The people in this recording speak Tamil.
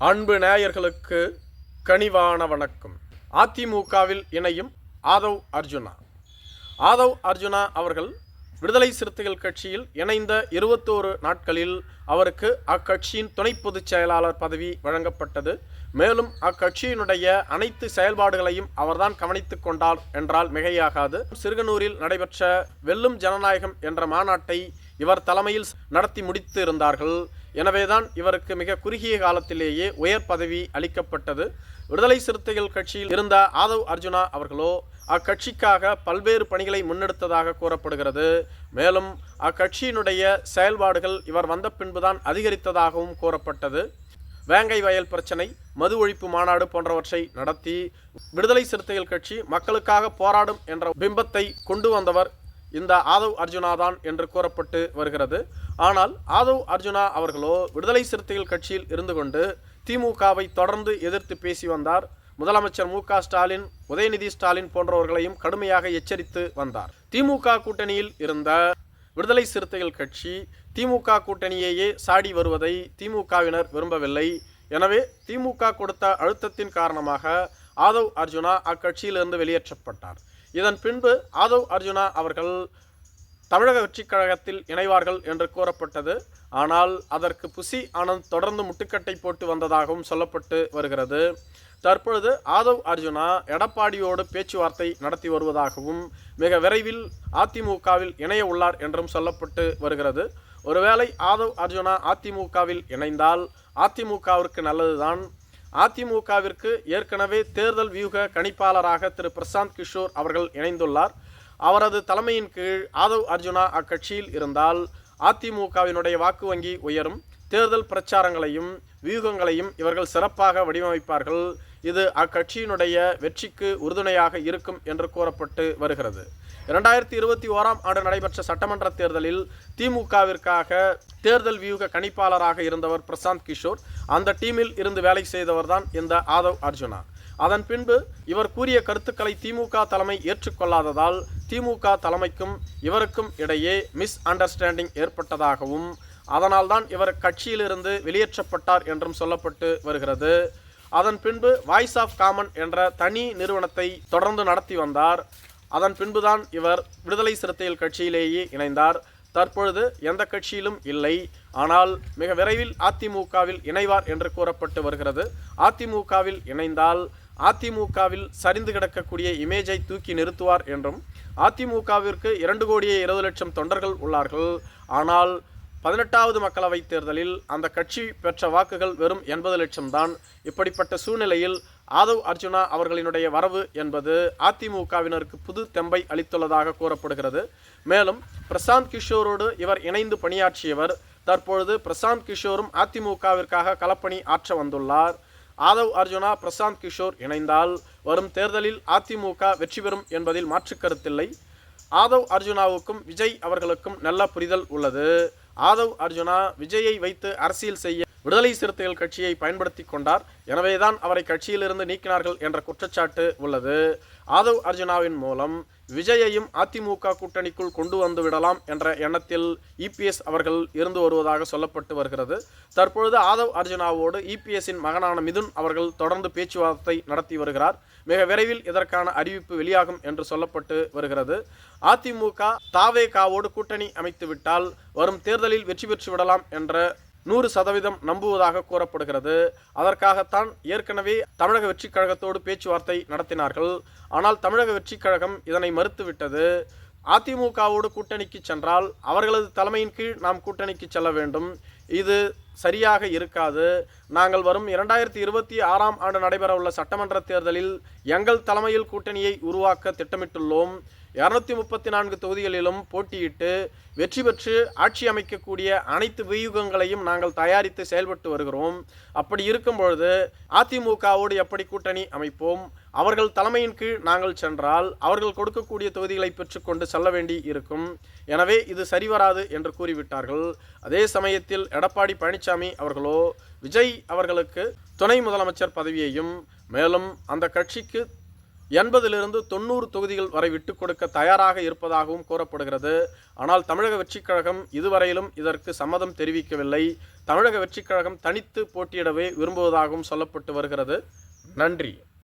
அன்பு நேயர்களுக்கு கனிவான வணக்கம். அதிமுகவில் இணையும் ஆதவ் அர்ஜுனா. ஆதவ் அர்ஜுனா அவர்கள் விடுதலை சிறுத்தைகள் கட்சியில் இணைந்த இருபத்தோரு நாட்களில் அவருக்கு அக்கட்சியின் துணை பொதுச் செயலாளர் பதவி வழங்கப்பட்டது. மேலும் அக்கட்சியினுடைய அனைத்து செயல்பாடுகளையும் அவர்தான் கவனித்துக் கொண்டார் என்றால் மிகையாகாது. சிறுகனூரில் நடைபெற்ற வெல்லும் ஜனநாயகம் என்ற மாநாட்டை இவர் தலைமையில் நடத்தி முடித்து இருந்தார்கள் எனவேதான் இவருக்கு மிக குறுகிய காலத்திலேயே உயர் பதவி அளிக்கப்பட்டது. விடுதலை சிறுத்தைகள் கட்சியில் இருந்த ஆதவ் அர்ஜுனா அவர்களோ அக்கட்சிக்காக பல்வேறு பணிகளை முன்னெடுத்ததாக கூறப்படுகிறது. மேலும் அக்கட்சியினுடைய செயல்பாடுகள் இவர் வந்த பின்புதான் அதிகரித்ததாகவும் கூறப்பட்டது. வேங்கை வயல் பிரச்சனை மது ஒழிப்பு மாநாடு போன்றவற்றை நடத்தி விடுதலை சிறுத்தைகள் கட்சி மக்களுக்காக போராடும் என்ற பிம்பத்தை கொண்டு வந்தவர் இந்த ஆதவ் அர்ஜுனா தான் என்று கூறப்பட்டு வருகிறது. ஆனால் ஆதவ் அர்ஜுனா அவர்களோ விடுதலை சிறுத்தைகள் கட்சியில் இருந்து கொண்டு திமுகவை தொடர்ந்து எதிர்த்து பேசி வந்தார். முதலமைச்சர் மு க ஸ்டாலின் உதயநிதி ஸ்டாலின் போன்றவர்களையும் கடுமையாக எச்சரித்து வந்தார். திமுக கூட்டணியில் இருந்த விடுதலை சிறுத்தைகள் கட்சி திமுக கூட்டணியையே சாடி வருவதை திமுகவினர் விரும்பவில்லை. எனவே திமுக கொடுத்த அழுத்தத்தின் காரணமாக ஆதவ் அர்ஜுனா அக்கட்சியிலிருந்து வெளியேற்றப்பட்டார். இதன் பின்பு ஆதவ் அர்ஜுனா அவர்கள் தமிழக வெற்றிக் கழகத்தில் இணைவார்கள் என்று கூறப்பட்டது. ஆனால் அதற்கு புசி ஆனந்த் தொடர்ந்து முட்டுக்கட்டை போட்டு வந்ததாகவும் சொல்லப்பட்டு வருகிறது. தற்பொழுது ஆதவ் அர்ஜுனா எடப்பாடியோடு பேச்சுவார்த்தை நடத்தி வருவதாகவும் மிக விரைவில் அதிமுகவில் இணைய உள்ளார் என்றும் சொல்லப்பட்டு வருகிறது. ஒருவேளை ஆதவ் அர்ஜுனா அதிமுகவில் இணைந்தால் அதிமுகவிற்கு நல்லதுதான். அதிமுகவிற்கு ஏற்கனவே தேர்தல் வியூக கணிப்பாளராக திரு பிரசாந்த் கிஷோர் அவர்கள் இணைந்துள்ளார். அவரது தலைமையின் கீழ் ஆதவ் அர்ஜுனா அக்கட்சியில் இருந்தால் அதிமுகவினுடைய வாக்கு வங்கி உயரும். தேர்தல் பிரச்சாரங்களையும் வியூகங்களையும் இவர்கள் சிறப்பாக வடிவமைப்பார்கள். இது அக்கட்சியினுடைய வெற்றிக்கு உறுதுணையாக இருக்கும் என்று கூறப்பட்டு வருகிறது. இரண்டாயிரத்தி இருபத்தி ஓராம் ஆண்டு நடைபெற்ற சட்டமன்ற தேர்தலில் திமுகவிற்காக தேர்தல் வியூக கணிப்பாளராக இருந்தவர் பிரசாந்த் கிஷோர். அந்த டீமில் இருந்து வேலை செய்தவர்தான் இந்த ஆதவ் அர்ஜுனா. அதன் பின்பு இவர் கூறிய கருத்துக்களை திமுக தலைமை ஏற்றுக்கொள்ளாததால் திமுக தலைமைக்கும் இவருக்கும் இடையே மிஸ் அண்டர்ஸ்டாண்டிங் ஏற்பட்டதாகவும் அதனால்தான் இவர் கட்சியிலிருந்து வெளியேற்றப்பட்டார் என்றும் சொல்லப்பட்டு வருகிறது. அதன் பின்பு வாய்ஸ் ஆஃப் காமன் என்ற தனி நிறுவனத்தை தொடர்ந்து நடத்தி வந்தார். அதன் பின்புதான் இவர் விடுதலை சிறுத்தைகள் கட்சியிலேயே இணைந்தார். தற்பொழுது எந்த கட்சியிலும் இல்லை. ஆனால் மிக விரைவில் அதிமுகவில் இணைவார் என்று கூறப்பட்டு வருகிறது. அதிமுகவில் இணைந்தால் அதிமுகவில் சரிந்து கிடக்கக்கூடிய இமேஜை தூக்கி நிறுத்துவார் என்றும் அதிமுகவிற்கு இரண்டு கோடியே இருபது லட்சம் தொண்டர்கள் உள்ளார்கள். ஆனால் பதினெட்டாவது மக்களவைத் தேர்தலில் அந்த கட்சி பெற்ற வாக்குகள் வெறும் எண்பது லட்சம் தான் இப்படிப்பட்ட சூழ்நிலையில் ஆதவ் அர்ஜுனா அவர்களினுடைய வரவு என்பது அதிமுகவினருக்கு புது தெம்பை அளித்துள்ளதாக கூறப்படுகிறது. மேலும் பிரசாந்த் கிஷோரோடு இவர் இணைந்து பணியாற்றியவர் தற்பொழுது பிரசாந்த் கிஷோரும் அதிமுகவிற்காக களப்பணி ஆற்ற வந்துள்ளார். ஆதவ் அர்ஜுனா பிரசாந்த் கிஷோர் இணைந்தால் வரும் தேர்தலில் அதிமுக வெற்றி பெறும் என்பதில் மாற்று கருத்தில்லை. ஆதவ் அர்ஜுனாவுக்கும் விஜய் அவர்களுக்கும் நல்ல புரிதல் உள்ளது. ஆதவ் அர்ஜுனா விஜயை வைத்து அரசியல் செய்ய விடுதலை சிறுத்தைகள் கட்சியை பயன்படுத்தி கொண்டார். எனவேதான் அவரை கட்சியிலிருந்து நீக்கினார்கள் என்ற குற்றச்சாட்டு உள்ளது. ஆதவ் அர்ஜுனாவின் மூலம் விஜயையும் அதிமுக கூட்டணிக்குள் கொண்டு வந்து விடலாம் என்ற எண்ணத்தில் இபிஎஸ் அவர்கள் இருந்து வருவதாக சொல்லப்பட்டு வருகிறது. தற்பொழுது ஆதவ் அர்ஜுனாவோடு இபிஎஸ்ஸின் மகனான மிதுன் அவர்கள் தொடர்ந்து பேச்சுவார்த்தை நடத்தி வருகிறார். மிக விரைவில் இதற்கான அறிவிப்பு வெளியாகும் என்று சொல்லப்பட்டு வருகிறது. அதிமுக தாவேகாவோடு கூட்டணி அமைத்துவிட்டால் வரும் தேர்தலில் வெற்றி பெற்று விடலாம் என்ற நூறு சதவீதம் நம்புவதாக கூறப்படுகிறது. அதற்காகத்தான் ஏற்கனவே தமிழக வெற்றிக் கழகத்தோடு பேச்சுவார்த்தை நடத்தினார்கள். ஆனால் தமிழக வெற்றிக் கழகம் இதனை மறுத்துவிட்டது. அதிமுகவோடு கூட்டணிக்கு சென்றால் அவர்களது தலைமையின் கீழ் நாம் கூட்டணிக்கு செல்ல வேண்டும். இது சரியாக இருக்காது. நாங்கள் வரும் இரண்டாயிரத்தி இருபத்தி ஆறாம் ஆண்டு நடைபெறவுள்ள சட்டமன்ற தேர்தலில் எங்கள் தலைமையில் கூட்டணியை உருவாக்க திட்டமிட்டுள்ளோம். இரநூத்தி முப்பத்தி நான்கு தொகுதிகளிலும் போட்டியிட்டு வெற்றி பெற்று ஆட்சி அமைக்கக்கூடிய அனைத்து வியூகங்களையும் நாங்கள் தயாரித்து செயல்பட்டு வருகிறோம். அப்படி இருக்கும் பொழுது அதிமுகவோடு எப்படி கூட்டணி அமைப்போம்? அவர்கள் தலைமையின் கீழ் நாங்கள் சென்றால் அவர்கள் கொடுக்கக்கூடிய தொகுதிகளை பெற்றுக்கொண்டு செல்ல வேண்டி இருக்கும். எனவே இது சரிவராது என்று கூறிவிட்டார்கள். அதே சமயத்தில் எடப்பாடி பழனிசாமி அவர்களோ விஜய் அவர்களுக்கு துணை முதலமைச்சர் பதவியையும் மேலும் அந்த கட்சிக்கு எண்பதிலிருந்து தொண்ணூறு தொகுதிகள் வரை விட்டுக் கொடுக்க தயாராக இருப்பதாகவும் கூறப்படுகிறது. ஆனால் தமிழக வெற்றிக் கழகம் இதுவரையிலும் இதற்கு சம்மதம் தெரிவிக்கவில்லை. தமிழக வெற்றிக் கழகம் தனித்து போட்டியிடவே விரும்புவதாகவும் சொல்லப்பட்டு வருகிறது. நன்றி.